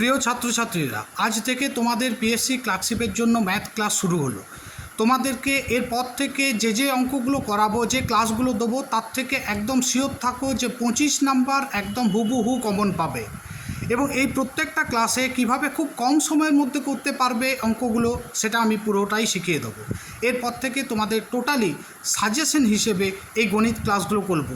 প্রিয় ছাত্রছাত্রীরা, আজ থেকে তোমাদের পিএসসি ক্লার্কশিপের জন্য ম্যাথ ক্লাস শুরু হলো। তোমাদেরকে এরপর থেকে যে যে অঙ্কগুলো করাবো, যে ক্লাসগুলো দেবো, তার থেকে একদম শিওর থাকো যে পঁচিশ নাম্বার একদম হুবহু কমন পাবে। এবং এই প্রত্যেকটা ক্লাসে কীভাবে খুব কম সময়ের মধ্যে করতে পারবে অঙ্কগুলো, সেটা আমি পুরোটাই শিখিয়ে দেবো। এরপর থেকে তোমাদের টোটালি সাজেশন হিসেবে এই গণিত ক্লাসগুলো করব।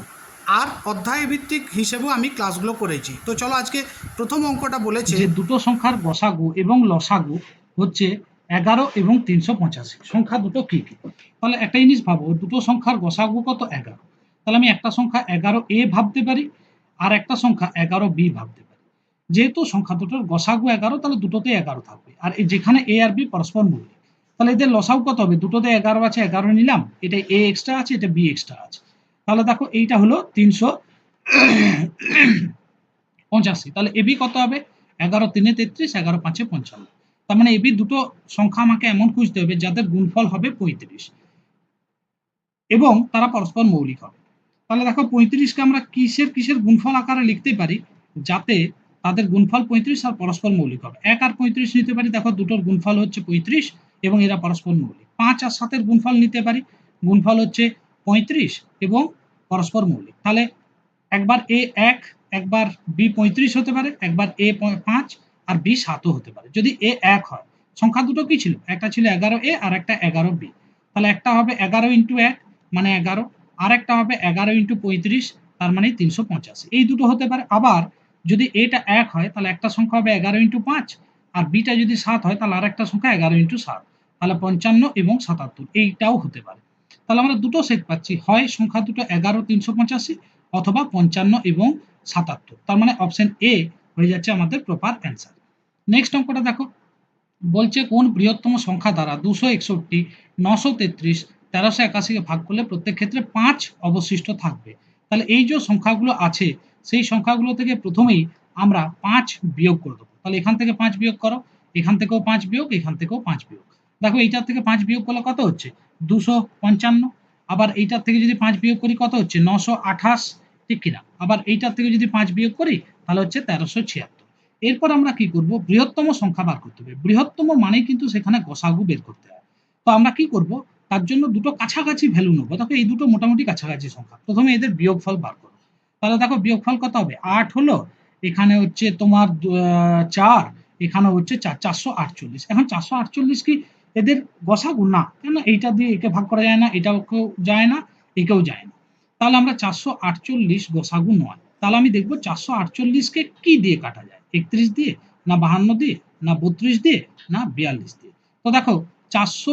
আর অধ্যায় ভিত্তিক হিসেবেও আমি ক্লাসগুলো করেছি। তো চলো আজকে প্রথম অঙ্কটা বলেছে যে দুটো সংখ্যার গসাগু এবং লসাগু হচ্ছে এগারো এবং তিনশো পঁচাশি। সংখ্যা দুটো কি কি? তাহলে একটা জিনিস ভাবো, দুটো সংখ্যার গসাগু কত এগারো? তাহলে আমি একটা সংখ্যা এগারো এ ভাবতে পারি আর একটা সংখ্যা এগারো বি ভাবতে পারি। যেহেতু সংখ্যা দুটোর গসাগু এগারো, তাহলে দুটোতে এগারো থাকবে। আর যেখানে এ আর বি পরস্পর মৌলিক তাহলে এদের লসাগু কত হবে? দুটোতে এগারো আছে, এগারো নিলাম। এটা এ এক্সট্রা আছে এটা বি এক্সট্রা আছে। তাহলে দেখো এইটা হলো তিনশো পঁচাশি। তাহলে এবি কত হবে? এগারো তিনে তেত্রিশ, এগারো পাঁচে পঞ্চান্ন। তার মানে এবি দুটো সংখ্যা আমাকে এমন খুঁজতে হবে যাদের গুণফল হবে পঁয়ত্রিশ। এবং তারা পরস্পর মৌলিক হবে। তাহলে দেখো পঁয়ত্রিশকে আমরা কিসের কিসের গুণফল আকারে লিখতে পারি? যাতে তাদের গুণফল পঁয়ত্রিশ আর পরস্পর মৌলিক হবে। এক আর পঁয়ত্রিশ নিতে পারি, দেখো দুটোর গুণফল হচ্ছে পঁয়ত্রিশ এবং এরা পরস্পর মৌলিক। পাঁচ আর সাতের গুণফল নিতে পারি, গুণফল হচ্ছে পঁয়ত্রিশ এবং পরস্পর মৌলিক। তাহলে একবার এ এক, একবার বি পঁয়ত্রিশ হতে পারে, একবার এ পাঁচ আর বি সাতও হতে পারে। যদি এ এক হয়, সংখ্যা দুটো কি ছিল? একটা ছিল এগারো এ আর একটা এগারো বি। তাহলে একটা হবে এগারো ইন্টু এক মানে এগারো, আর একটা হবে এগারো ইন্টু পঁয়ত্রিশ, তার মানে তিনশো পঁচাশি। এই দুটো হতে পারে। আবার যদি এটা এক হয়, তাহলে একটা সংখ্যা হবে এগারো ইন্টু পাঁচ, আর বিটা যদি সাত হয়, তাহলে আর একটা সংখ্যা এগারো ইন্টু সাত। তাহলে পঞ্চান্ন এবং সাতাত্তর, এইটাও হতে পারে। তাহলে আমরা দুটো সেট পাচ্ছি। হয় সংখ্যা দুটো এগারো, তিনশো পঁচাশি অথবা পঞ্চান্ন এবং সাতাত্তর। তার মানে অপশন এ হয়ে যাচ্ছে আমাদের প্রপার অ্যান্সার নেক্সট অঙ্কটা দেখো। বলছে কোন বৃহত্তম সংখ্যা দ্বারা দুশো একষট্টি, নশো তেত্রিশ, তেরোশো একাশিকে ভাগ করলে প্রত্যেক ক্ষেত্রে পাঁচ অবশিষ্ট থাকবে। তাহলে এই যে সংখ্যাগুলো আছে, সেই সংখ্যাগুলো থেকে প্রথমেই আমরা পাঁচ বিয়োগ করে দেবো। তাহলে এখান থেকে পাঁচ বিয়োগ করো, এখান থেকেও পাঁচ বিয়োগ, এখান থেকেও পাঁচ বিয়োগ। দেখো এইটার থেকে পাঁচ বিয়োগ করলে কত হচ্ছে? দুশো পঞ্চান্ন। আবার এইটার থেকে যদি পাঁচ বিয়োগ করি কত হচ্ছে? নশো আঠাশ ঠিক কিনা? আবার এইটার থেকে যদি পাঁচ বিয়োগ করি, তাহলে হচ্ছে তেরোশো ছিয়াত্তর। এরপর আমরা কি করব? বৃহত্তম সংখ্যা বার করতে হবে। বৃহত্তম মানে কিন্তু সেখানে গসাগু বের করতে হয়। তো আমরা কি করব? তার জন্য দুটো কাছাকাছি ভ্যালু নেব। দেখো এই দুটো মোটামুটি কাছাকাছি সংখ্যা। প্রথমে এদের বিয়োগফল বার করো। তাহলে দেখো বিয়োগফল কত হবে? আট হলো, এখানে হচ্ছে তোমার চার এখানে হচ্ছে চার চারশো আটচল্লিশ। এখন চারশো আটচল্লিশ কি এদের গসাগু না কেন এইটা দিয়ে একে ভাগ করা যায় না, এটাও কেউ যায় না, একেও যায় না। তাহলে আমরা চারশো আটচল্লিশ গসাগু নয়। তাহলে আমি দেখব চারশো আটচল্লিশকে কি দিয়ে কাটা যায়? একত্রিশ দিয়ে, না বাহান্ন দিয়ে, না বত্রিশ দিয়ে, না বিয়াল্লিশ দিয়ে? তো দেখো, চারশো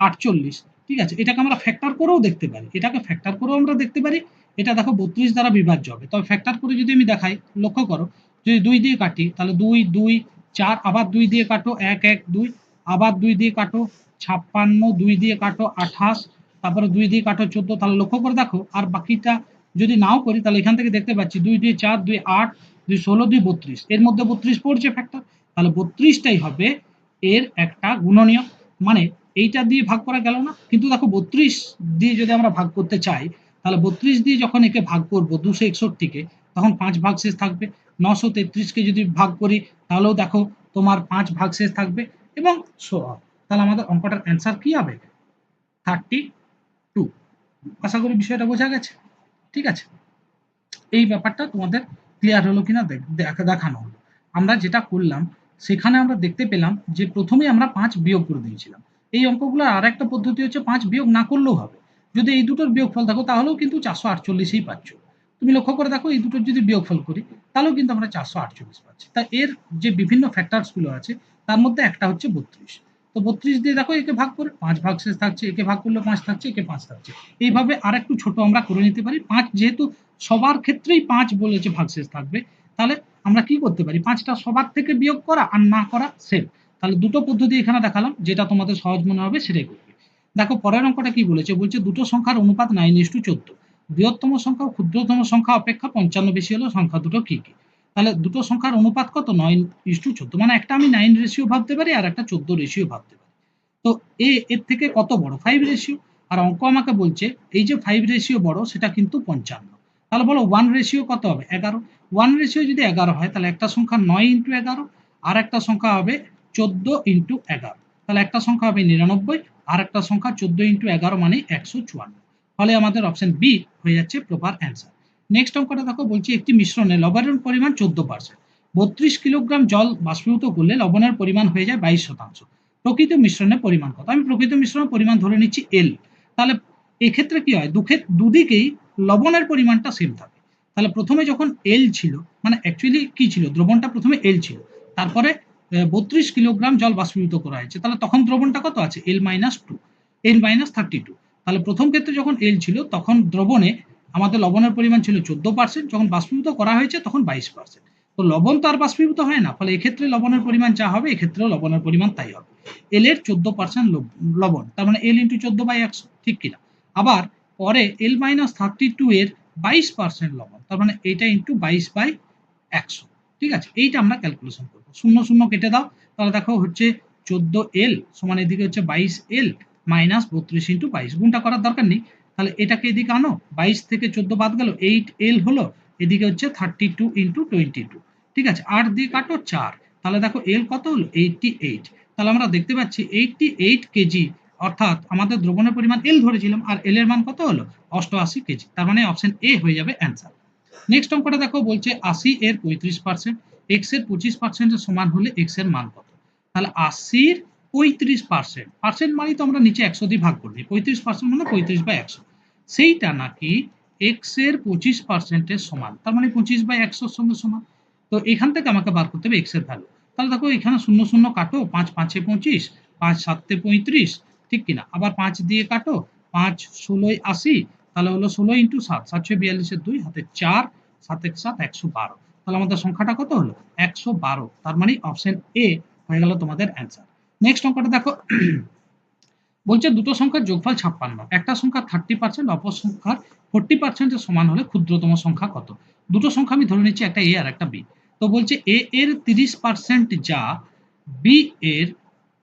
আটচল্লিশ, ঠিক আছে? এটাকে আমরা ফ্যাক্টর করেও দেখতে পারি। এটাকে ফ্যাক্টর করেও আমরা দেখতে পারি। এটা দেখো বত্রিশ দ্বারা বিভাজ্য হবে। তবে ফ্যাক্টর করে যদি আমি দেখাই, লক্ষ্য করো, যদি দুই দিয়ে কাটি, তাহলে দুই দুই, চার, আবার দুই দিয়ে কাটো, এক এক, দুই। আবার দুই দিয়ে কাটো, ছাপ্পান্ন, দুই দিয়ে কাটো, আঠাশ, তারপরে দুই দিয়ে কাটো চোদ্দ, তাহলে লক্ষ্য করে দেখো, আর বাকিটা যদি নাও করি, তাহলে এখান থেকে দেখতে পাচ্ছি দুই দুই চার, দুই আট, দুই ষোলো, দুই বত্রিশ। এর মধ্যে বত্রিশ পড়ছে ফ্যাক্টর তাহলে বত্রিশটাই হবে এর একটা গুণনীয় মানে এইটা দিয়ে ভাগ করা গেল না, কিন্তু দেখো বত্রিশ দিয়ে যদি আমরা ভাগ করতে চাই, তাহলে বত্রিশ দিয়ে যখন একে ভাগ করব দুশো একষট্টিকে, তখন পাঁচ ভাগ শেষ থাকবে। নশো তেত্রিশকে যদি ভাগ করি, তাহলেও দেখো তোমার পাঁচ ভাগ শেষ থাকবে। এবং সো অন তাহলে আমাদের অঙ্কটার অ্যান্সার কি হবে? থার্টি টু আশা করি বিষয়টা বোঝা গেছে। ঠিক আছে? এই ব্যাপারটা তোমাদের ক্লিয়ার হলো কিনা দেখা দেখানো হলো। আমরা যেটা করলাম, সেখানে আমরা দেখতে পেলাম যে প্রথমে আমরা পাঁচ বিয়োগ করে দিয়েছিলাম। এই অঙ্কগুলোর আর একটা পদ্ধতি হচ্ছে পাঁচ বিয়োগ না করলেও হবে। যদি এই দুটোর বিয়োগফল থাকো তাহলেও কিন্তু চারশো আটচল্লিশেই পাচ্ছ। তুমি লক্ষ্য করে দেখো, এই দুটোর যদি বিয়োগফল করি, তাহলেও কিন্তু আমরা চারশো আটচল্লিশ পাচ্ছি। তা এর যে বিভিন্ন ফ্যাক্টরসগুলো আছে তার মধ্যে একটা হচ্ছে বত্রিশ। তো বত্রিশ দিয়ে দেখো একে ভাগ করে পাঁচ ভাগ শেষ থাকছে, একে ভাগ করলে পাঁচ থাকছে, একে পাঁচ থাকছে। এইভাবে আর একটু ছোট আমরা করে নিতে পারি। পাঁচ যেহেতু সবার ক্ষেত্রেই পাঁচ বলেছে ভাগ শেষ থাকবে, তাহলে আমরা কি করতে পারি? পাঁচটা সবার থেকে বিয়োগ করা আর না করা সেম তাহলে দুটো পদ্ধতি এখানে দেখালাম, যেটা তোমাদের সহজ মনে হবে সেটাই করবে। দেখো পরের অঙ্কটা কি বলেছে? বলছে দুটো সংখ্যার অনুপাত নাইন ইস টু চোদ্দ। বৃহত্তম সংখ্যা ক্ষুদ্রতম সংখ্যা অপেক্ষা পঞ্চান্ন বেশি হলো সংখ্যা দুটো কি কি? তাহলে দুটো সংখ্যার অনুপাত কত? নয় ইস টু চোদ্দ। মানে একটা আমি নাইন রেশিও ভাবতে পারি আর একটা চোদ্দ রেশিও ভাবতে পারি। তো এ, এর থেকে কত বড়? ফাইভ রেশিও আর অঙ্ক আমাকে বলছে, এই যে ফাইভ রেশিও বড়, সেটা কিন্তু পঞ্চান্ন। তাহলে বলো ওয়ান রেশিও কত হবে? এগারো। ওয়ান রেশিও যদি এগারো হয়, তাহলে একটা সংখ্যা নয় ইন্টু এগারো, আর একটা সংখ্যা হবে চোদ্দ ইন্টু এগারো। তাহলে একটা সংখ্যা হবে নিরানব্বই, আর একটা সংখ্যা চোদ্দ ইন্টু এগারো মানে একশো চুয়ান্ন। ফলে আমাদের অপশন বি হয়ে যাচ্ছে প্রপার অ্যান্সার নেক্সট অঙ্কটা দেখো, বলছি একটি মিশ্রণে লবণের পরিমাণ চোদ্দ পার্সেন্ট বত্রিশ কিলোগ্রাম জল বাষ্পীভূত করলে লবণের পরিমাণ হয়ে যায় বাইশ শতাংশ। প্রকৃত মিশ্রণের পরিমাণ কত? আমি প্রকৃত মিশ্রণের পরিমাণ ধরে নিচ্ছি এল তাহলে এক্ষেত্রে কি হয়? দুঃখে দুদিকেই লবণের পরিমাণটা সেম থাকে। তাহলে প্রথমে যখন এল ছিল মানে অ্যাকচুয়ালি কি ছিল? দ্রবণটা প্রথমে এল ছিল। তারপরে বত্রিশ কিলোগ্রাম জল বাষ্পীভূত করা হয়েছে। তাহলে তখন দ্রবণটা কত আছে? L minus two L minus thirty two তাহলে প্রথম ক্ষেত্রে যখন এল ছিল, তখন দ্রবণে আমাদের লবণের পরিমাণ ছিল চোদ্দ পার্সেন্ট যখন বাষ্পীভূত করা হয়েছে তখন বাইশ পার্সেন্ট তো লবণ তো আর বাষ্পীভূত হয় না, ফলে এক্ষেত্রে লবণের পরিমাণ যা হবে, এক্ষেত্রেও লবণের পরিমাণ তাই হবে। এল এর চোদ্দ পার্সেন্ট লবণ, তার মানে এল ইন্টু চোদ্দ বাই একশো ঠিক কিনা? আবার পরে এল মাইনাস থার্টি টু এর বাইশ পার্সেন্ট লবণ, তার মানে এইটা ইন্টু বাইশ বাই একশো ঠিক আছে, এইটা আমরা ক্যালকুলেশন করব। শূন্য শূন্য কেটে দাও, তাহলে দেখো হচ্ছে চোদ্দ এল সমান এদিকে হচ্ছে বাইশ এল মাইনাস বত্রিশ ইন্টু বাইশ। গুণটা করার দরকার নেই। তাহলে এটাকে এদিকে আনো, বাইশ থেকে চোদ্দ বাদ গেল এইট এল হলো, এদিকে হচ্ছে thirty two into twenty two ঠিক আছে? আট দিয়ে কাটো চার, তাহলে দেখো এল কত হলো? এইটটি এইট তাহলে আমরা দেখতে পাচ্ছি এইটটি এইট কেজি, অর্থাৎ আমাদের দ্রবণের পরিমাণ এল ধরেছিলাম, আর এল এর মান কত হলো? অষ্টআশি কেজি, তার মানে অপশন এ হয়ে যাবে অ্যান্সার নেক্সট অঙ্কটা দেখো, বলছে আশি এর পঁয়ত্রিশ পার্সেন্ট এক্সের পঁচিশ পার্সেন্টের সমান হলে এক্সের মান কত? তাহলে আশির পঁয়ত্রিশ পার্সেন্ট পার্সেন্ট মানে তো আমরা নিচে একশো দিয়ে ভাগ করি, পঁয়ত্রিশ পার্সেন্ট মানে পঁয়ত্রিশ বা একশো। সেইটা নাকি এক্সের পঁচিশ পার্সেন্টের সমান, তার মানে পঁচিশ বাই একশোর সঙ্গে সমান। তো এখান থেকে আমাকে বার করতে হবে এক্সের ভ্যালু তাহলে দেখো, এখানে শূন্য শূন্য কাটো, পাঁচ পাঁচে পঁচিশ, পাঁচ সাতে পঁয়ত্রিশ, ঠিক কিনা আবার পাঁচ দিয়ে কাটো, পাঁচ ষোলোই আশি, তাহলে হলো ষোলো ইন্টু সাত সাতশো বিয়াল্লিশের দুই, হাতে চার সাত এক সাত একশো বারো। তাহলে আমাদের সংখ্যাটা কত হলো? একশো বারো। তার মানে অপশন এ হয়ে গেল তোমাদের অ্যান্সার নেক্সট অঙ্কটা দেখো। বলছে দুটো সংখ্যার যোগফল ছাপ্পান্ন। একটা সংখ্যা থার্টি পার্সেন্ট অপর সংখ্যার ফোর্টি পার্সেন্টের সমান হলে ক্ষুদ্রতম সংখ্যা কত? দুটো সংখ্যা আমি ধরে নিচ্ছি, একটা এ আর একটা বি তো বলছে এ এর তিরিশ পার্সেন্ট যা বি এর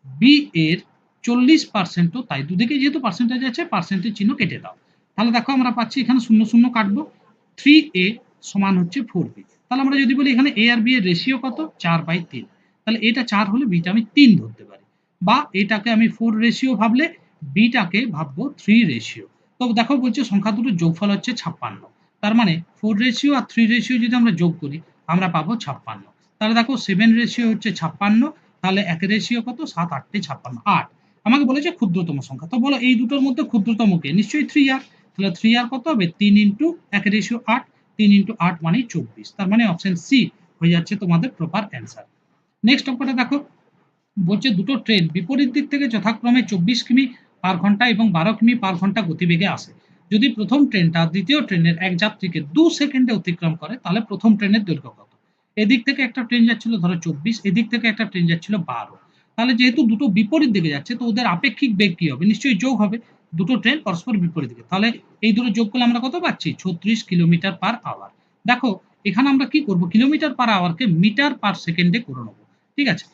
বি এর চল্লিশ পার্সেন্টও তাই দুদিকে যেহেতু পার্সেন্টেজ আছে পার্সেন্টের চিহ্ন কেটে দাও। তাহলে দেখো আমরা পাচ্ছি এখানে শূন্য শূন্য কাটবো। থ্রি এ সমান হচ্ছে ফোর বি তাহলে আমরা যদি বলি এখানে এ আর বি এর রেশিও কত? চার বাই তিন। তাহলে এটা চার হলে বিটা আমি তিন ধরতে পারি। বা এটাকে আমি ফোর রেশিও ভাবলে বিটাকে ভাববো থ্রি রেশিও তো দেখো বলছে সংখ্যা দুটোর যোগফল হচ্ছে ছাপ্পান্ন। তার মানে ফোর রেশিও আর থ্রি রেশিও যদি আমরা যোগ করি, আমরা পাবো ছাপ্পান্ন। তাহলে দেখো সেভেন রেশিও হচ্ছে ছাপ্পান্ন, তাহলে এক রেশিও কত? সাত আটটে ছাপ্পান্ন, আট। আমাকে বলেছে ক্ষুদ্রতম সংখ্যা। তো বলো এই দুটোর মধ্যে ক্ষুদ্রতম কে? নিশ্চয়ই থ্রি আর তাহলে থ্রি আর কত হবে? তিন ইন্টু এক রেশিও আট, তিন ইন্টু আট মানে চব্বিশ। তার মানে অপশন সি হয়ে যাচ্ছে তোমাদের প্রপার অ্যান্সার নেক্সট অঙ্কটা দেখো। বলছে দুটো ট্রেন বিপরীত দিক থেকে যথাক্রমে চব্বিশ কিমি পার ঘণ্টা এবং বারো কিমি পার ঘণ্টা গতিবেগে আসে। যদি প্রথম ট্রেনটা দ্বিতীয় ট্রেনের এক যাত্রীকে দু সেকেন্ডে অতিক্রম করে, তাহলে প্রথম ট্রেনের দৈর্ঘ্য কত? এদিক থেকে একটা ট্রেন যাচ্ছিল ধরো চব্বিশ, এদিক থেকে একটা ট্রেন যাচ্ছিল বারো। তাহলে যেহেতু দুটো বিপরীত দিকে যাচ্ছে, তো ওদের আপেক্ষিক বেগ কি হবে? নিশ্চয়ই যোগ হবে। দুটো ট্রেন পরস্পর বিপরীত দিকে। তাহলে এই দুটো যোগ করলে আমরা কত পাচ্ছি? ছত্রিশ কিলোমিটার পার আওয়ার দেখো, এখানে আমরা কি করব? কিলোমিটার পার আওয়ারকে মিটার পার সেকেন্ডে করে নেব। ঠিক আছে?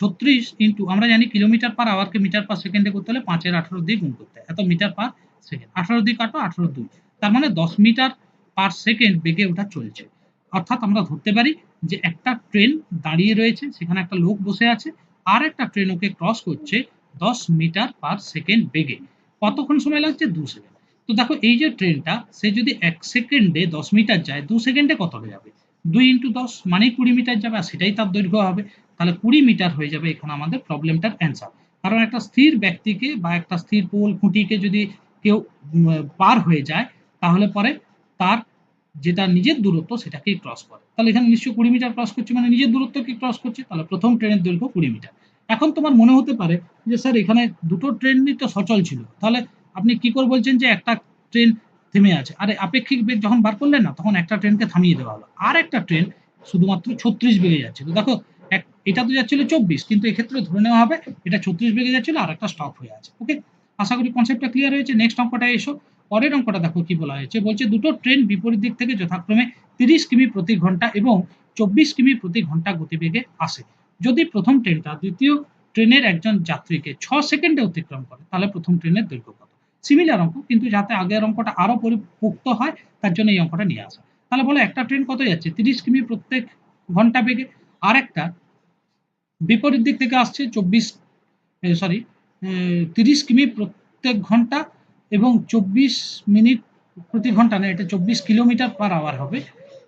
ছত্রিশ ইন্টু, আমরা জানি কিলোমিটার পার আওয়ারকে মিটার পার সেকেন্ডে করতে হলে পাঁচের আঠারো দিয়ে গুণ করতে হয়। এত মিটার পার সেকেন্ড আঠারো দিয়ে কাটো, আঠারো দুই। তার মানে দশ মিটার পার সেকেন্ড বেগে ওটা চলছে। অর্থাৎ আমরা ধরতে পারি যে একটা ট্রেন দাঁড়িয়ে রয়েছে, সেখানে একটা লোক বসে আছে, আর একটা ট্রেন ওকে ক্রস করছে দশ মিটার পার সেকেন্ড বেগে। কতক্ষণ সময় লাগছে? দু সেকেন্ড তো দেখো, এই যে ট্রেনটা, সে যদি এক সেকেন্ডে দশ মিটার যায়, দু সেকেন্ডে কতটা যাবে? দুই ইন্টু দশ মানেই কুড়ি মিটার যাবে, আর সেটাই তার দৈর্ঘ্য হবে। তাহলে কুড়ি মিটার হয়ে যাবে এখানে আমাদের প্রবলেমটার অ্যান্সার কারণ একটা স্থির ব্যক্তিকে বা একটা স্থির পোল, খুঁটিকে যদি কেউ পার হয়ে যায়, তাহলে পরে তার যেটা নিজের দূরত্ব সেটাকেই ক্রস করে। তাহলে এখানে নিশ্চয়ই কুড়ি মিটার ক্রস করছে মানে নিজের দূরত্বকে ক্রস করছে, তাহলে প্রথম ট্রেনের দৈর্ঘ্য কুড়ি মিটার। এখন তোমার মনে হতে পারে যে, স্যার, এখানে দুটো ট্রেনই তো সচল ছিল। তাহলে আপনি কি করে বলছেন যে, একটা ট্রেন থেমে আছে? আরে, আপেক্ষিক বেগ যখন বার করলেন না, তখন একটা ট্রেনকে থামিয়ে দেওয়া হলো। আর একটা ট্রেন শুধুমাত্র ছত্রিশ বেগে যাচ্ছে তো দেখো এটা তো যাচ্ছিল চব্বিশ, কিন্তু এক্ষেত্রে ধরে নেওয়া হবে এটা ছত্রিশ বেগে যাচ্ছিল আর একটা স্টপ হয়ে আছে ওকে আশা করি কনসেপ্টটা ক্লিয়ার হয়েছে। নেক্সট অঙ্কটা এসো। পরের অঙ্কটা দেখো কি বলা হয়েছে। বলছে দুটো ট্রেন বিপরীত দিক থেকে যথাক্রমে তিরিশ কিমি প্রতি ঘণ্টা এবং চব্বিশ কিমি প্রতি ঘণ্টা গতিবেগে আসে। যদি প্রথম ট্রেনটা দ্বিতীয় ট্রেনের একজন যাত্রীকে ছ সেকেন্ডে অতিক্রম করে, তাহলে প্রথম ট্রেনের দৈর্ঘ্য কত? সিমিলার অঙ্ক, কিন্তু যাতে আগের অঙ্কটা আরও পরিপুক্ত হয়, তার জন্য এই অঙ্কটা নিয়ে আসা। তাহলে বলো একটা ট্রেন কত যাচ্ছে? তিরিশ কিমি প্রত্যেক ঘণ্টা বেগে। আর একটা বিপরীত দিক থেকে আসছে চব্বিশ সরি তিরিশ কিমি প্রত্যেক ঘণ্টা এবং চব্বিশ মিনিট প্রতি ঘণ্টা, না, এটা চব্বিশ কিলোমিটার পার আওয়ার হবে।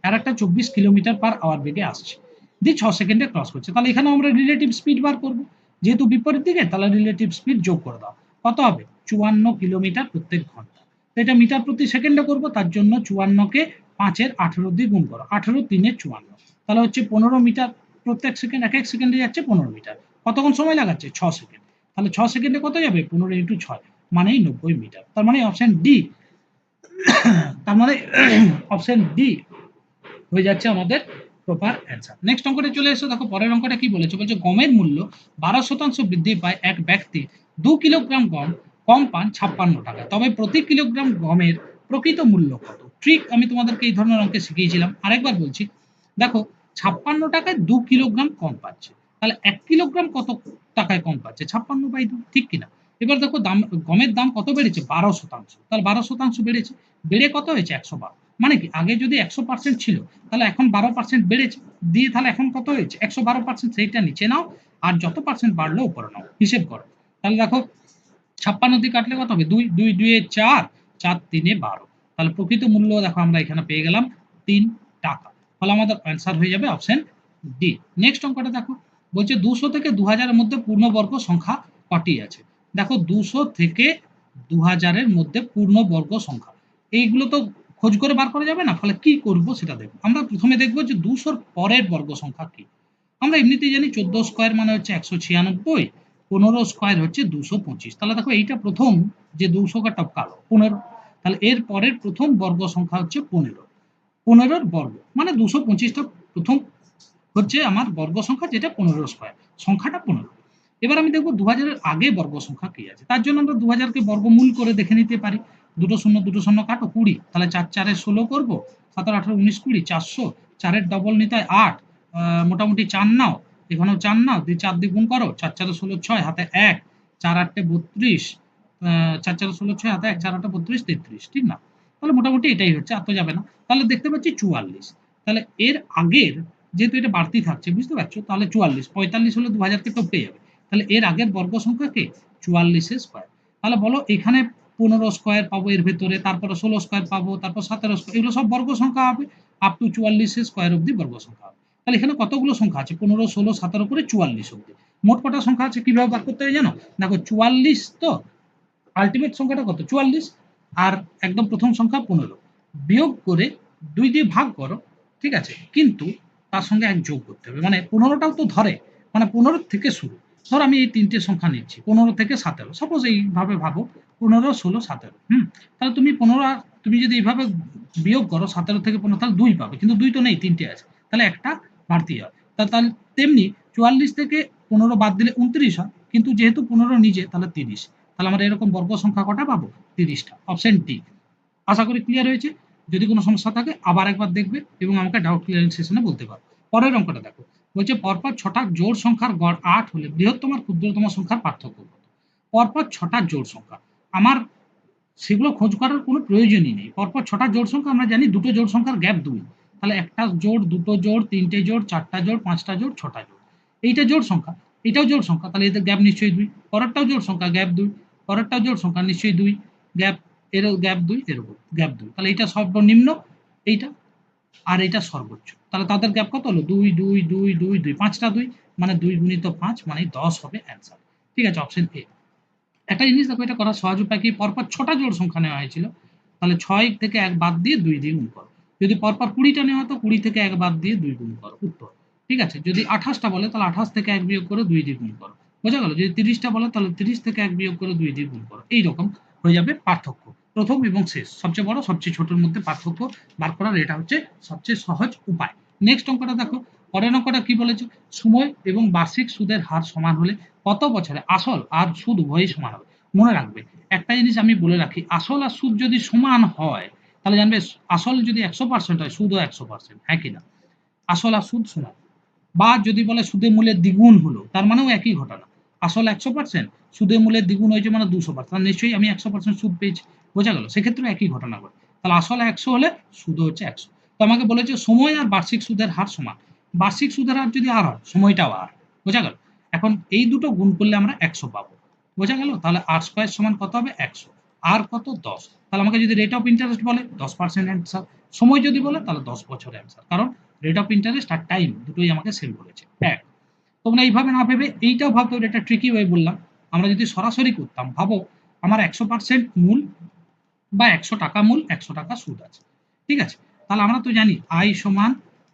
আর একটা চব্বিশ কিলোমিটার পার আওয়ার বেগে আসছে। দিয়ে ছ সেকেন্ডে ক্রস করছে। তাহলে এখানে আমরা রিলেটিভ স্পিড বার করব। যেহেতু বিপরীত দিকে, তাহলে রিলেটিভ স্পিড যোগ করে দাও। কত হবে? চুয়ান্ন কিলোমিটার প্রত্যেক ঘণ্টা। তো এটা মিটার প্রতি সেকেন্ডে করব, তার জন্য চুয়ান্নকে পাঁচের আঠেরো দিয়ে গুণ করো। আঠেরো তিনে চুয়ান্ন। তাহলে হচ্ছে পনেরো মিটার। প্রত্যেক সেকেন্ড এক এক সেকেন্ডে যাচ্ছে পনেরো মিটার। কতক্ষণ সময় লাগাচ্ছে? ছ সেকেন্ড তাহলে ছ সেকেন্ডে কত যাবে? পনেরো ইন্টু ছয়। মানেই নব্বই মিটার। তার মানে অপশন ডি তার মানে অপশন ডি হয়ে যাচ্ছে আমাদের প্রপার অ্যান্সার নেক্সট অঙ্কটা চলে এসো। দেখো, পরের অঙ্কটা কি বলেছে? বলছে, গমের মূল্য বারো শতাংশ বৃদ্ধি পায় এক ব্যক্তি। দু কিলোগ্রাম গম, কম পান ছাপ্পান্ন টাকা। তবে প্রতি কিলোগ্রাম গমের প্রকৃত মূল্য কত? ট্রিক আমি তোমাদেরকে এই ধরনের অঙ্কে শিখিয়েছিলাম। আরেকবার বলছি, দেখো ছাপ্পান্ন টাকায় দু কিলোগ্রাম কম পাচ্ছে। তাহলে এক কিলোগ্রাম কত টাকায় কম পাচ্ছে? ছাপ্পান্ন বাই দু, ঠিক কিনা? এবার দেখো দাম, গমের দাম কত বেড়েছে? বারো শতাংশ। তাহলে বারো শতাংশ বেড়েছে। বেড়ে কত হয়েছে? একশো বারো। মানে কি? আগে যদি একশো পার্সেন্ট ছিল, তাহলে এখন বারো পার্সেন্ট বেড়েছে। দিয়ে তাহলে এখন কত হয়েছে? একশো বারো পার্সেন্ট সেইটা নিচে নাও, আর যত পার্সেন্ট বাড়লো উপরে নাও। হিসেব করো। তাহলে দেখো, ছাপ্পান্ন দিয়ে কাটলে কত হবে? দুই দুই, দুয়ে চার চার তিনে বারো। তাহলে প্রকৃত মূল্য দেখো আমরা এখানে পেয়ে গেলাম তিন টাকা। তাহলে আমাদের অ্যান্সার হয়ে যাবে অপশন ডি নেক্সট অঙ্কটা দেখো। বলছে দুশো থেকে দু হাজারের মধ্যে পূর্ণবর্গ সংখ্যা কটি আছে? দেখো দুশো থেকে দু হাজারের মধ্যে পূর্ণবর্গ সংখ্যা। এইগুলো তো খোঁজ করে বার করা যাবে না? ফলে কি করব সেটা দেখব। আমরা প্রথমে দেখব যে দুশোর পরের বর্গ সংখ্যা কি। আমরা এমনিতেই জানি চোদ্দ স্কোয়ার মানে হচ্ছে একশো ছিয়ানব্বই, পনেরো স্কোয়ার হচ্ছে দুশো পঁচিশ। তাহলে দেখো এইটা প্রথম যে দুশো কাটা কালো, পনেরো। তাহলে এর পরের প্রথম বর্গ সংখ্যা হচ্ছে পনেরো। পনেরোর বর্গ। মানে দুশো পঁচিশটা প্রথম হচ্ছে আমার বর্গ সংখ্যা, যেটা পনেরো স্কোয়ার সংখ্যাটা পনেরো। এবার আমি দেখব দু হাজারের আগে বর্গ সংখ্যা কি আছে। তার জন্য আমরা দু হাজারকে বর্গমূল করে দেখে নিতে পারি। দুটো শূন্য দুটো শূন্য কাটো কুড়ি। তাহলে চার চারের ষোলো করব। সতেরো, আঠারো, উনিশ, কুড়ি, চারশো। চারের ডবল নিতে হয় আট মোটামুটি চার নাও। এখানেও চার নাও। দিয়ে চার দিয়ে করো। চার চারে ষোলো, ছয়, হাতে এক। চার আটটে বত্রিশ। চার চারে ষোলো, ছয়, হাতে এক। চার আটটা বত্রিশ, তেত্রিশ। ঠিক না? তাহলে মোটামুটি এটাই হচ্ছে, আর তো যাবে না। তাহলে দেখতে পাচ্ছি চুয়াল্লিশ। তাহলে এর আগের যেহেতু এটা বাড়তি থাকছে, বুঝতে পারছ? তাহলে চুয়াল্লিশ, পঁয়তাল্লিশ হলে দু হাজারকে টপকে যাবে। তাহলে এর আগের বর্গ সংখ্যা কে? চুয়াল্লিশের স্কোয়ার তাহলে বলো এখানে পনেরো স্কোয়ার পাবো এর ভেতরে, তারপরে ষোলো স্কোয়ার পাবো, তারপর সতেরো স্কোয়ার এগুলো সব বর্গ সংখ্যা হবে আপ টু চুয়াল্লিশের স্কোয়ার অব্দি বর্গ সংখ্যা হবে। তাহলে এখানে কতগুলো সংখ্যা আছে? পনেরো, ষোলো সতেরো করে চুয়াল্লিশ অব্দি মোট কটা সংখ্যা আছে? কীভাবে বার করতে হয় জানো? দেখো চুয়াল্লিশ তো আলটিমেট সংখ্যাটা কত? চুয়াল্লিশ। আর একদম প্রথম সংখ্যা পনেরো। বিয়োগ করে দুই দিয়ে ভাগ করো, ঠিক আছে? কিন্তু তার সঙ্গে এক যোগ করতে হবে। মানে পনেরোটাও তো ধরে মানে পনেরো থেকে শুরু। ধর আমি এই তিনটে সংখ্যা নিচ্ছি, পনেরো থেকে সতেরো। সাপোজ এইভাবে ভাবো, পনেরো, ষোলো, সতেরো, হুম? তাহলে তুমি পনেরো, তুমি যদি এইভাবে বিয়োগ করো, সতেরো থেকে পনেরো, তাহলে দুই পাবে। কিন্তু দুই তো নেই, তিনটে আছে। তাহলে একটা বাড়তি হয় তাহলে তেমনি চুয়াল্লিশ থেকে পনেরো বাদ দিলে উনত্রিশ হয়। কিন্তু যেহেতু পনেরো নিজে, তাহলে তিরিশ। তাহলে আমরা এরকম বর্গ সংখ্যা কটা পাবো? তিরিশটা অপশন ডি আশা করি ক্লিয়ার হয়েছে। যদি কোনো সমস্যা থাকে, আবার একবার দেখবে এবং আমাকে ডাউট ক্লিয়ারিং সেশনে বলতে পারো পরের অঙ্কটা দেখো। বলছে, পরপর ছটা জোড় সংখ্যার গড় আট হলে বৃহত্তম আর ক্ষুদ্রতম সংখ্যার পার্থক্য কত? পরপর ছটা জোড় সংখ্যা। আমার সেগুলো খোঁজ করার কোনো প্রয়োজনই নেই। পরপর ছটা জোড় সংখ্যা, আমরা জানি দুটো জোড় সংখ্যার গ্যাপ দুই। তাহলে একটা জোড়, দুটো জোড়, তিনটে জোড়, চারটা জোড়, পাঁচটা জোড়, ছটা জোড়। এইটা জোড় সংখ্যা এটাও জোড় সংখ্যা, তাহলে এদের গ্যাপ নিশ্চয়ই দুই। পরেরটাও জোড় সংখ্যা গ্যাপ দুই। পরেরটাও জোড় সংখ্যা, নিশ্চয়ই দুই। গ্যাপ এরও গ্যাপ দুই এরও গ্যাপ দুই। তাহলে এটা সর্বনিম্ন এইটা, আর এটা সর্বোচ্চ। তাহলে তাদের গ্যাপ কত হলো? দুই দুই দুই দুই দুই, পাঁচটা দুই মানে দুই গুণিত পাঁচ মানে দশ হবে অ্যান্সার ঠিক আছে অপশন এ একটা জিনিস দেখো, এটা করার সহজ উপায় কি? পরপর ছটা জোড় সংখ্যা নেওয়া হয়েছিল। তাহলে ছয় থেকে এক বাদ দিয়ে দুই দিয়ে গুণ করো। যদি পরপর কুড়িটা নেওয়া হতো, কুড়ি থেকে এক বাদ দিয়ে দুই গুণ করো, উত্তর। ঠিক আছে, যদি আঠাশটা বলে, তাহলে আঠাশ থেকে এক বিয়োগ করে দুই দিয়ে গুণ করো। বোঝা গেল? যদি তিরিশটা বলে, তাহলে তিরিশ থেকে এক বিয়োগ করে দুই দিয়ে গুণ করো। এইরকম হয়ে যাবে পার্থক্য। প্রথম এবং শেষ, সবচেয়ে বড়, সবচেয়ে ছোটোর মধ্যে পার্থক্য বার করার, এটা হচ্ছে সবচেয়ে সহজ উপায়। নেক্সট অঙ্কটা দেখো, পরের অঙ্কটা কি বলেছে? সময় এবং বার্ষিক সুদের হার সমান হলে কত বছরে আসল আর সুদ উভয়ই সমান হবে? মনে রাখবে, একটা জিনিস আমি বলে রাখি, আসল আর সুদ যদি সমান হয়, তাহলে জানবে আসল যদি একশো পার্সেন্ট হয়, সুদও একশো পার্সেন্ট হ্যাঁ কিনা আসল আর সুদ সমান। বা যদি বলে সুদের মূল্যের দ্বিগুণ হলো, তার মানেও একই ঘটনা। আসল একশো পার্সেন্ট সুদের মূল্যের দ্বিগুণ হয়েছে মানে দুশো পার্সেন্ট নিশ্চয়ই আমি একশো পার্সেন্ট সুদ পেয়েছি। বোঝা গেল? সেক্ষেত্রে একই ঘটনা ঘটে। তাহলে আসল একশো হলে সুদ হচ্ছে একশো। তো আমাকে বলেছে সময় আর বার্ষিক সুদের হার সমান। বার্ষিক সুদের হার যদি আর হয়, সময়টাও আর। বোঝা গেল? এখন এই দুটো গুণ করলে আমরা একশো পাবো। বোঝা গেল? তাহলে আর স্কোয়ার সমান কত হবে? একশো। আর কত? দশ। তাহলে আমাকে যদি রেট অফ ইন্টারেস্ট বলে, দশ পার্সেন্ট অ্যান্সার সময় যদি বলে, তাহলে দশ বছর অ্যান্সার কারণ রেট অফ ইন্টারেস্ট আর টাইম দুটোই আমাকে সেল করেছে এক। তোমরা এইভাবে না ভেবে এইটাও ভাবতে হবে এটা ট্রিকি ওয়ে বললাম। আমরা যদি সরাসরি করতাম, ভাবো আমার একশো পার্সেন্ট মূল বা একশো টাকা মূল, একশো টাকা সুদ আছে। ঠিক আছে? তাহলে আমরা তো জানি আই সমান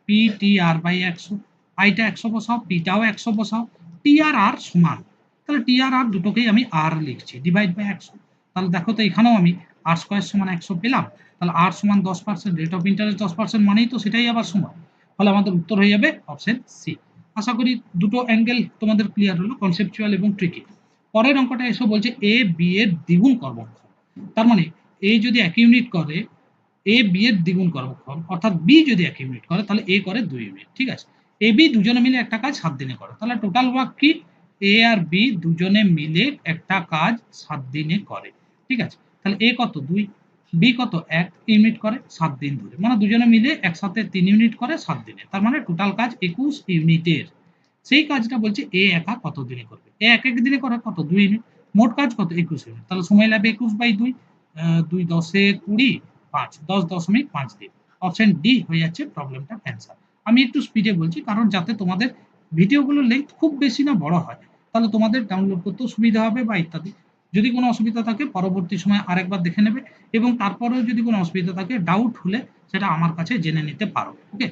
পি টি আর বাই একশো। আইটা একশো বসাও পিটাও একশো বসাও টি আর আর সমান। তাহলে টি আর আর দুটোকেই আমি আর লিখছি ডিভাইড বাই একশো। তাহলে দেখো তো এখানেও আমি আর স্কোয়ার সমান একশো পেলাম। তাহলে আর সমান দশ পার্সেন্ট রেট অফ ইন্টারেস্ট দশ পার্সেন্ট মানেই তো সেটাই আবার সমান। ফলে আমাদের উত্তর হয়ে যাবে অপশন সি আশা করি দুটো অ্যাঙ্গেল তোমাদের ক্লিয়ার হলো কনসেপচুয়াল এবং ট্রিকি পরের অঙ্কটা এসে বলছে এ বি এর দ্বিগুণ কর্মক্ষম। তার মানে এ যদি এক ইউনিট করে এ বি এর দ্বিগুণ কর্মক্ষম, অর্থাৎ বি যদি এক ইউনিট করে, তাহলে এ করে দুই ইউনিট ঠিক আছে? এ বি দুজনে মিলে একটা কাজ সাত দিনে করে। তাহলে টোটাল ওয়ার্ক কি? এ আর বি দুজনে মিলে একটা কাজ সাত দিনে করে, ঠিক আছে? তাহলে এ কত? দুই। বি কত? এক ইউনিট করে সাত দিন ধরে। মানে দুজনে মিলে একসাথে তিন ইউনিট করে সাত দিনে। তার মানে টোটাল কাজ একুশ ইউনিটের সেই কাজটা বলছে এ একা কত দিনে করবে? এ এক এক দিনে করে কত? দুই ইউনিট মোট কাজ কত? একুশ ইউনিট তাহলে সময় লাগবে একুশ বাই দুই। দুই দশে কুড়ি, পাঁচ। দশ দশমিক পাঁচ দিন। অপশন ডি হয়ে যাচ্ছে প্রবলেমটা অ্যান্সার আমি একটু স্পিডে বলছি, কারণ যাতে তোমাদের ভিডিওগুলোর লেন্থ খুব বেশি না বড় হয়, তাহলে তোমাদের ডাউনলোড করতেও সুবিধা হবে বা ইত্যাদি। যদি কোনো অসুবিধা থাকে, পরবর্তী সময় আরেকবার দেখে নেবে এবং তারপরেও যদি কোনো অসুবিধা থাকে ডাউট হলে সেটা আমার কাছে জেনে নিতে পারো ওকে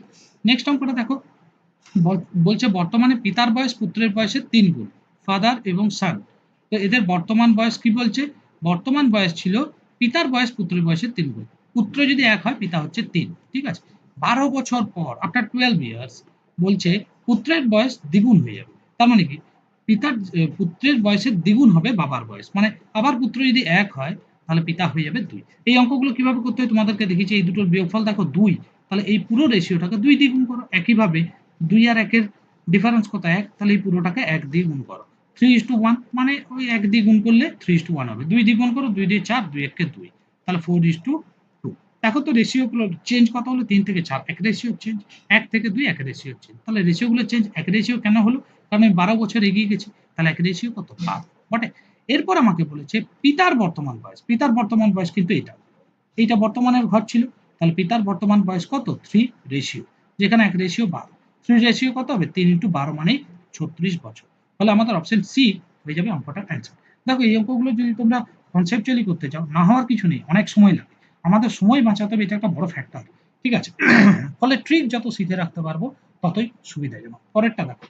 নেক্সট অঙ্কটা দেখো। বলছে বর্তমানে পিতার বয়স পুত্রের বয়সের তিন গুণ ফাদার এবং সান তো এদের বর্তমান বয়স কি বলছে? বর্তমান বয়স ছিল পিতার বয়স পুত্রের বয়সের তিন গুণ, পুত্র যদি এক হয়, পিতা হচ্ছে তিন, ঠিক আছে? বারো বছর পর আফটার টুয়েলভ ইয়ার্স বলছে পুত্রের বয়স দ্বিগুণ হয়ে যাবে। তার মানে কি? পিতার পুত্রের বয়সের দ্বিগুণ হবে বাবার বয়স। মানে বাবার পুত্র যদি এক হয়, তাহলে পিতা হয়ে যাবে দুই। এই অঙ্কগুলো কীভাবে করতে হয় তোমাদেরকে দেখিয়েছি, এই দুটোর বিয়োগফল দেখো দুই। তাহলে এই পুরো রেশিওটাকে দুই দিয়ে গুণ করো। একইভাবে দুই আর একের ডিফারেন্স কত? এক। তাহলে এই পুরোটাকে এক দিয়ে গুণ করো। থ্রি ইস টু ওয়ান মানে ওই এক দিয়ে গুণ করলে থ্রি ইস টু ওয়ান হবে। দুই দিয়ে গুণ করো, দুই দিয়ে চার, দুই এককে দুই। তাহলে ফোর ইস টু টু দেখো তো রেশিওগুলো চেঞ্জ কত হলো? তিন থেকে চার। এক রেশিও চেঞ্জ এক থেকে দুই, এক রেশিও চেঞ্জ তাহলে রেশিওগুলো চেঞ্জ এক রেশিও কেন হলো? কারণ আমি বারো বছর এগিয়ে গেছি, তাহলে এক রেশিও কত? পাঁচ বটে? এরপর আমাকে বলেছে, পিতার বর্তমান বয়স। পিতার বর্তমান বয়স কিন্তু এটা। এইটা বর্তমানের ঘর ছিল, তাহলে পিতার বর্তমান বয়স কত? থ্রি রেশিও যেখানে এক রেশিও বারো। থ্রি রেশিও কত হবে? তিন ইন্টু বারো মানে ছত্রিশ বছর। ফলে আমাদের অপশন সি হয়ে যাবে অঙ্কটার অ্যান্সার দেখো, এই অঙ্কগুলো যদি তোমরা কনসেপচুয়ালি করতে চাও, না হওয়ার কিছু নেই, অনেক সময় লাগে। আমাদের সময় বাঁচাতে হবে, এটা একটা বড় ফ্যাক্টর ঠিক আছে? ফলে ট্রিক যত শিখে রাখতে পারব, ততই সুবিধাজনক। পরেরটা দেখো।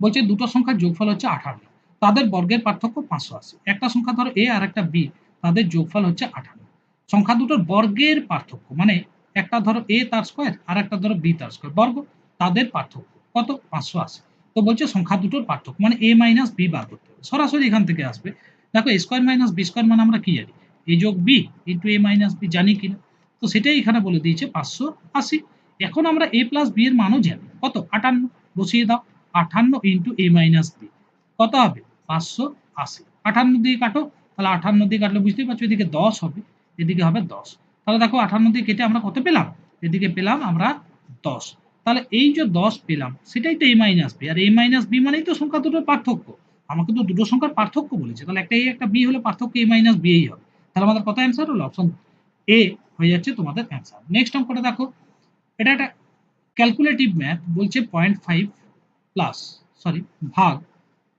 বলছে দুটো সংখ্যার যোগফল হচ্ছে আঠান্ন তাদের বর্গের পার্থক্য পাঁচশো আশি। একটা সংখ্যা ধরো এ আর একটা বি তাদের যোগফল হচ্ছে আঠান্ন সংখ্যা দুটোর বর্গের পার্থক্য মানে একটা ধরো এ তার স্কোয়ার আর একটা ধরো বি তার স্কোয়ার বর্গ, তাদের পার্থক্য। কত? পাঁচশো আশি। তো বলছে সংখ্যা দুটোর পার্থক্য মানে এ মাইনাস বি বার করতে হবে। সরাসরি এখান থেকে আসবে। দেখো A square minus B square মানে আমরা কি জানি? এ যোগ B into A minus B জানি কিনা তো সেটাই এখানে বলে দিয়েছে পাঁচশো আশি। এখন আমরা এ প্লাস বি এর মানও জানি। কত? আটান্ন। বসিয়ে দাও। আটান্ন ইন্টু এ মাইনাস বি কত হবে? পাঁচশো আশি। আটান্ন দিয়ে কাটো, তাহলে আটান্ন দিয়ে কাটলে বুঝতেই পারছ এদিকে দশ হবে, এদিকে হবে দশ। তাহলে দেখো আটান্ন দিয়ে কেটে আমরা কত পেলাম? এদিকে পেলাম আমরা দশ। তাহলে এই যে দশ পেলাম, সেটাই তো এ মাইনাস বি আর এ মাইনাস বি মানেই তো সংখ্যা দুটোর পার্থক্য। আমাকে তো দুটো সংখ্যার পার্থক্য বলেছে। তাহলে একটা এ একটা বি হলে পার্থক্য এ মাইনাস বি এই হবে। তাহলে আমাদের কত অ্যান্সার হলো? অপশন এ হয়ে যাচ্ছে তোমাদের অ্যান্সার নেক্সট অঙ্কটা দেখো। এটা একটা ক্যালকুলেটিভ ম্যাথ বলছে পয়েন্ট ফাইভ প্লাস সরি ভাগ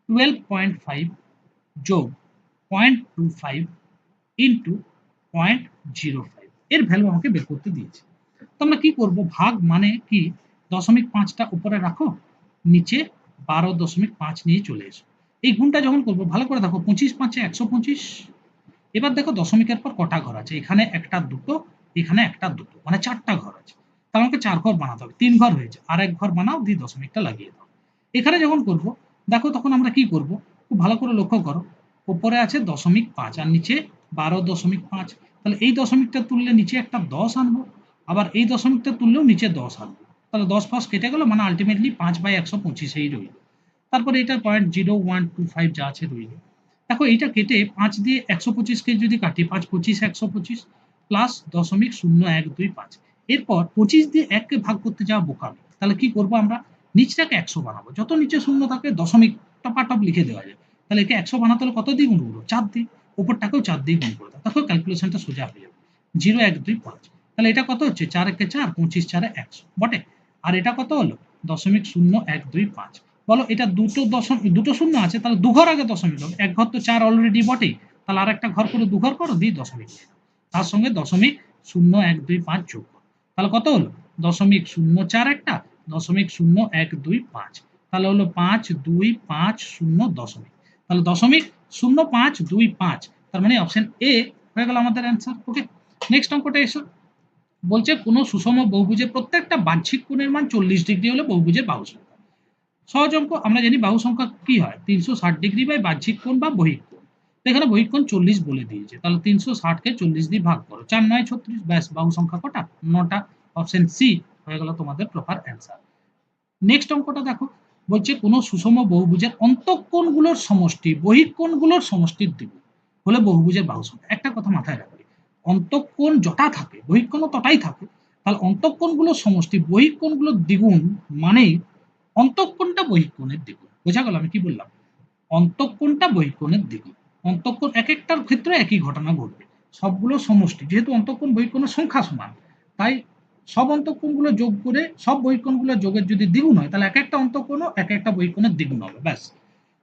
টুয়েলভ পয়েন্ট ফাইভ যোগ point two five into point zero five এর ভ্যালু আমাকে বের করতে দিয়েছে। তো আমরা কি করব? ভাগ মানে কি? দশমিক পাঁচটা উপরে রাখো, নিচে বারো দশমিক পাঁচ নিয়ে চলে এসো। এই গুণটা যখন করব, ভালো করে দেখো, পঁচিশ পাঁচে একশো পঁচিশ। এবার দেখো, দশমিকের পর কটা ঘর আছে? এখানে একটা দুটো, এখানে একটা দুটো মানে চারটা ঘর আছে। তাহলে আমাকে চার ঘর বানাতে হবে। তিন ঘর হয়েছে। আর এক ঘর বানাও, দিয়ে দশমিকটা লাগিয়ে দাও। এখানে যখন করব, দেখো তখন আমরা কি করব? খুব ভালো করে লক্ষ্য করো। উপরে আছে দশমিক পাঁচ আর নিচে বারো দশমিক পাঁচ। তাহলে এই দশমিকটা তুললে নিচে একটা দশ আনব, আবার এই দশমিকটা তুললেও নিচে দশ আনব। তাহলে দশ পাঁচ কেটে গেল মানে আলটিমেটলি পাঁচ বাই একশো পঁচিশেই রইল। তারপরে এটা point zero one two five যা আছে রইল। দেখো এইটা কেটে পাঁচ দিয়ে একশো পঁচিশকে যদি কাটি, পাঁচ পঁচিশ, একশো পঁচিশ প্লাস দশমিক শূন্য এক দুই পাঁচ। এরপর পঁচিশ দিয়ে এককে ভাগ করতে যাওয়া বোকামি তাহলে কি করব আমরা? নিচটাকে একশো বানাবো। যত নিচে শূন্য থাকে দশমিক টপাটপ লিখে দেওয়া যায়। তাহলে একে একশো বানাতে হলে কত দিয়ে গুণ করব চার দিয়ে। উপরটাকেও চার দিয়ে গুণ করে তারপর ক্যালকুলেশনটা সোজা হয়ে যাবে। জিরো, এক, দুই, পাঁচ। তাহলে এটা কত হচ্ছে? চার একে চার, পঁচিশ, চারে একশো। বটে? আর এটা কত হলো? দশমিক শূন্য, এক, দুই, পাঁচ। বলো, এটা দুটো দশমিক দুটো শূন্য আছে, তাহলে দু ঘর আগে দশমিক হবে। এক ঘর তো চার অলরেডি বটেই। তাহলে আর একটা ঘর করে দু ঘর করো, দিয়ে দশমিক তার সঙ্গে দশমিক শূন্য, এক, দুই, পাঁচ যোগ তাহলে কত হলো? দশমিক শূন্য, চার একটা। দশমিক শূন্য এক দুই পাঁচ। তাহলে হলো পাঁচ দুই পাঁচ শূন্য দশমিক। তাহলে দশমিক শূন্য পাঁচ দুই পাঁচ, তার মানে অপশন এ হয়ে গেল আমাদের অ্যান্সার ওকে নেক্সট অঙ্কটা এসো। বলছে কোনো সুষম বহুভুজের প্রত্যেকটা বাহ্যিক কোণের মান চল্লিশ ডিগ্রি হলে বহুভুজের বাহু সংখ্যা। সহজ অঙ্ক, আমরা জানি বাহু সংখ্যা কি হয়? তিনশো ষাট ডিগ্রি বাই বাহ্যিক কোণ বা বহিক কোণ। তো এখানে বহিক কোণ চল্লিশ বলে দিয়েছে। তাহলে তিনশো ষাটকে চল্লিশ দিয়ে ভাগ করো। চার, নয়, ছত্রিশ, ব্যাস বাহু সংখ্যা কটা? নটা। অপশন সি হয়ে গেল তোমাদের প্রপার অ্যান্সার নেক্সট অঙ্কটা দেখো, বলছে কোনো সুষম বহুভুজের অন্তঃকোণগুলোর সমষ্টি, বহিঃকোণগুলোর সমষ্টির দ্বিগুণ হলে বহুভুজের বাহু সংখ্যা। একটা কথা মাথায় রাখবে, অন্তঃকোণ যটা থাকে থাকে, তাহলে অন্তঃকোণগুলোর সমষ্টি দ্বিগুণ মানেই অন্তঃকোণটা দ্বিগুণ। বোঝা গেল আমি কি বললাম? অন্তঃকোণটা বহিঃকোণের দ্বিগুণ। অন্তঃকোণ এক একটার ক্ষেত্রে একই ঘটনা ঘটবে। সবগুলো সমষ্টি, যেহেতু অন্তঃকোণ বহিঃকোণের সংখ্যা সমান, তাই সব অন্তঃকোণগুলো যোগ করে, সব বহিঃকোণগুলো যোগের যদি দ্বিগুণ হয়, তাহলে এক একটা অন্তঃকোণও এক একটা বহিঃকোণের দ্বিগুণ হবে, ব্যাস।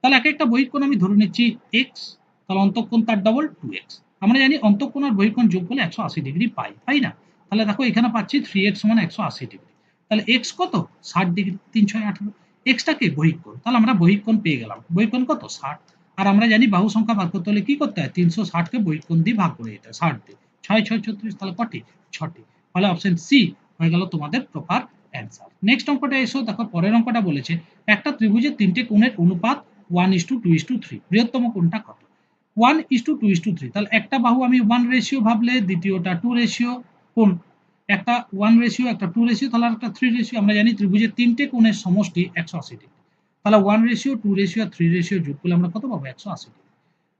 তাহলে এক একটা বহিঃকোণ আমি ধরে নিচ্ছি এক্স তাহলে অন্তঃকোণ তার ডবল টু এক্স আমরা জানি অন্তঃকোণ আর বহিঃকোণ যোগ করলে একশো আশি ডিগ্রি পাই, তাই না? তাহলে দেখো এখানে পাচ্ছি থ্রি এক্স সমান একশো আশি ডিগ্রি। তাহলে এক্স কত? ষাট ডিগ্রি তিন ছয় আঠারো এক্সটাকে বহিঃকোণ। তাহলে আমরা বহিঃকোণ পেয়ে গেলাম। বহিঃকোণ কত? ষাট। আর আমরা জানি বাহু সংখ্যা ভাগ করতে হলে কি করতে হয়? তিনশো ষাটকে বহিঃকোণ দিয়ে ভাগ করে দিতে হয়, ষাট দিয়ে। ছয় ছয়, ছত্রিশ, তাহলে কটি? ছটি। ফলে অপশন সি হয়ে গেল তোমাদের প্রপার অ্যান্সার নেক্সট অঙ্কটা এসো, দেখো পরের অঙ্কটা বলেছে, একটা ত্রিভুজের তিনটে কোণের অনুপাত one is to two is to three বৃহত্তম কোণটা কত? One is to two is to three তাহলে একটা বাহু আমি ওয়ান রেশিও ভাবলে, দ্বিতীয়টা টু রেশিও কোণ, একটা ওয়ান রেশিও একটা টু রেশিও তাহলে একটা থ্রি রেশিও আমরা জানি ত্রিভুজের তিনটে কোণের সমষ্টি একশো আশি ডিগ্রি। তাহলে one ratio two ratio three ratio যোগ করলে আমরা কত পাবো? একশো আশি ডিগ্রি।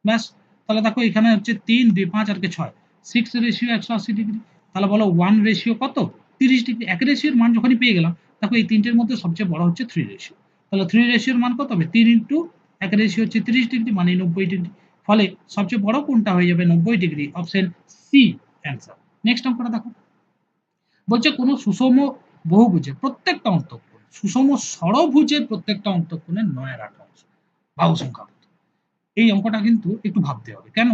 ব্যাস, তাহলে দেখো এখানে হচ্ছে তিন, দুই, পাঁচ আর কে ছয় সিক্স রেশিও একশো আশি ডিগ্রি। তাহলে বলো ওয়ান রেশিও কত? তিরিশ ডিগ্রি এক রেশিওর মান যখনই পেয়ে গেলাম, দেখো এই তিনটের মধ্যে সবচেয়ে বড় হচ্ছে থ্রি রেশিও তাহলে থ্রি রেশিওর মান কত হবে? তিন ইন্টু এক রেশিও হচ্ছে তিরিশ ডিগ্রি মানে নব্বই ডিগ্রি ফলে সবচেয়ে বড় কোনটা হয়ে যাবে? নব্বই degree option C answer next অঙ্কটা দেখো। বলছে কোনো সুষম বহুভুজের প্রত্যেকটা অন্তঃকোণ, সুষম ষড়ভুজের প্রত্যেকটা অন্তঃকোণের নয়ের আট অংশ। বাহু সংখ্যা এই অঙ্কটা কিন্তু একটু ভাবতে হবে। কেন?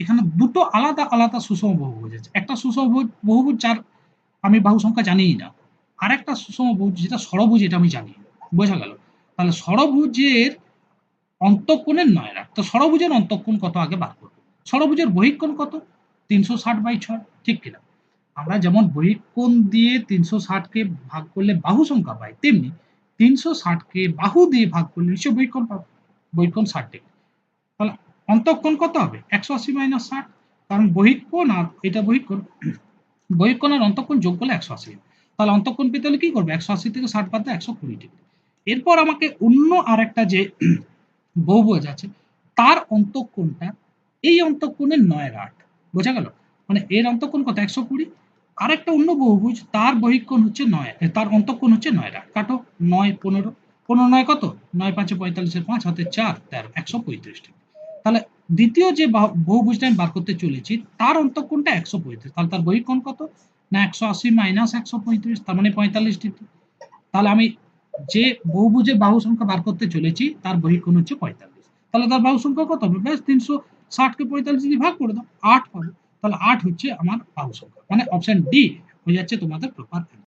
এখানে দুটো আলাদা আলাদা সুষম বহুভুজ আছে। একটা সুষম বহুভুজ যার আমি বাহু সংখ্যা জানিই না। আর একটা সুষম বহুভুজ যেটা সরভুজ এটা আমি জানি। বোঝা গেল? তাহলে ষড়ভুজের অন্তঃকোণের নয় রাখ তো ষড়ভুজের অন্তঃকোণ কত আগে বার করব? ষড়ভুজের বহিঃকোণ কত? তিনশো ষাট বাই ছয়। ঠিক কিনা? আমরা যেমন বহিঃকোণ দিয়ে তিনশো ষাটকে ভাগ করলে বাহু সংখ্যা পাই, তেমনি তিনশো ষাটকে বাহু দিয়ে ভাগ করলে নিশ্চয় বহিঃকোণ পাবো। বহিঃকোণ ষাট ডিগ্রি। অন্তঃকোণ কত হবে? একশো আশি মাইনাস ষাট। কারণ বহিঃকোণ আর এটা বহিঃকোণ। বহিঃকোণ আর অন্তঃকোণ যোগ করলে একশো আশি। তাহলে অন্তঃকোণ পেতে হলে কি করবে? একশো আশি থেকে ষাট বাদ একশো কুড়ি ডিগ্রি। এরপর আমাকে অন্য আর একটা যে বহুভুজ আছে তার অন্তঃকোণটা এই অন্তঃকোণের নয়ের আট। বোঝা গেল? মানে এর অন্তঃকোণ কত? একশো কুড়ি। আর একটা অন্য বহুভুজ তার বহিঃকোণ হচ্ছে নয় তার অন্তঃকোণ হচ্ছে নয় আট। কাটো নয় পনেরো। পনেরো নয় কত? নয় পাঁচে পঁয়তাল্লিশের পাঁচ, হাতে চার, তেরো, একশো পঁয়ত্রিশ ডিগ্রি। তাহলে দ্বিতীয় যে বাহু- বহুভুজটা আমি বার করতে চলেছি, তার অন্তঃকোণটা একশো পঁয়ত্রিশ। তাহলে তার বহিঃকোণ কত? না, একশো আশি মাইনাস একশো পঁয়ত্রিশ, তার মানে পঁয়তাল্লিশ ডিগ্রি। তাহলে আমি যে বহুভুজের বাহু সংখ্যা বার করতে চলেছি, তার বহিঃকোণ হচ্ছে পঁয়তাল্লিশ। তাহলে তার বাহু সংখ্যা কত হবে? ব্যাস তিনশো ষাটকে পঁয়তাল্লিশ যদি ভাগ করে দাও, আট পাবো। তাহলে আট হচ্ছে আমার বাহু সংখ্যা। মানে অপশন ডি হয়ে যাচ্ছে তোমাদের প্রপার